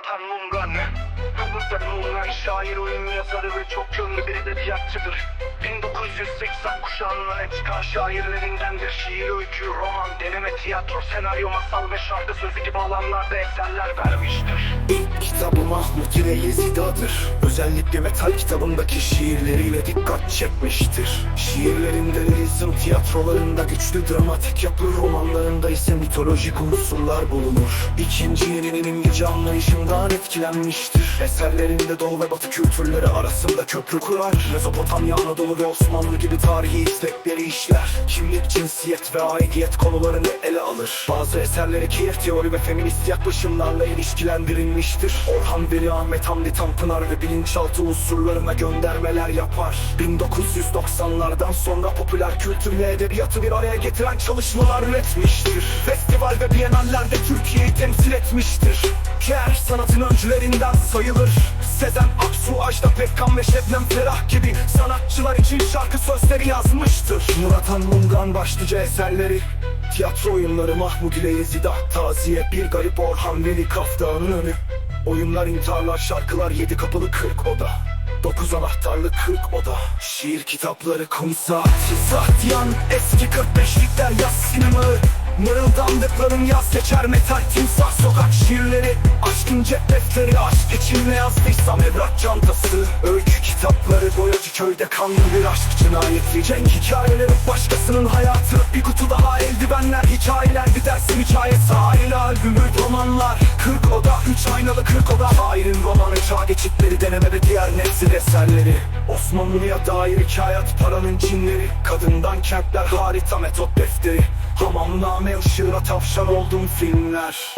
Murat Mungan Murat Mungan şair, oyun yazarı ve çok yönlü bir edebiyatçıdır 1980 kuşağının öne çıkan şairlerindendir. Şiir, öykü, roman, deneme, tiyatro, senaryo, masal ve şarkı sözü gibi alanlarda eserler vermiştir. İlk ile Yezidadır. Özellikle metal kitabındaki şiirleriyle dikkat çekmiştir. Şiirlerinde realizm, tiyatrolarında güçlü dramatik yapı Romanlarında ise mitolojik unsurlar bulunur. İkinci yeninin İngilizce anlayışından etkilenmiştir. Eserlerinde Doğu ve Batı kültürleri arasında köprü kurar. Mezopotamya, Anadolu ve Osmanlı gibi tarihi istekleri işler. Kimlik, cinsiyet ve aidiyet konularını ele alır. Bazı eserleri Kiev teori ve feminist yaklaşımlarla ilişkilendirilmiştir. Orhan Veli, Ahmet Hamdi Tanpınar ve bilinçaltı unsurlarına göndermeler yapar. 1990'lardan sonra popüler kültür ve edebiyatı bir araya getiren çalışmalar üretmiştir. Festival ve bienallerde Türkiye'yi temsil etmiştir. Şer sanatın öncülerinden sayılır. Sezen Aksu, Ajda Pekkan ve Şebnem Ferah gibi sanatçılar için şarkı sözleri yazmıştır. Murat Han Mungan başlıca eserleri Tiyatro oyunları Mahmud ile Yezida Taziye Bir Garip Orhan Veli Kaftanın Önü Oyunlar intiharlar şarkılar Yedi kapılı kırk oda. Dokuz anahtarlı kırk oda. Şiir kitapları kum saati Sahtiyan eski 45'likler yaz sinemağı Mırıldandıkların yaz seçer metal timsah sokak şiirleri. Aşkın cep defteri aşk için ne yazdıysam evrak çantası. Öykü kitapları boyacı köyde kanlı bir aşk cinayeti Cenk hikayeleri başkasının hayatı. Bir kutu daha eldivenler hikayelerdi dersim hikayesi. Aile albümü romanlar. Kırk oda üç aynalı kırk oda. Şairin romanı çağ geçitleri deneme ve diğer nezir eserleri. Osmanlı'ya dair hikayat paranın cinleri. Kadından kentler harita metot defteri. Hamamname ışığına tavşan oldum filmler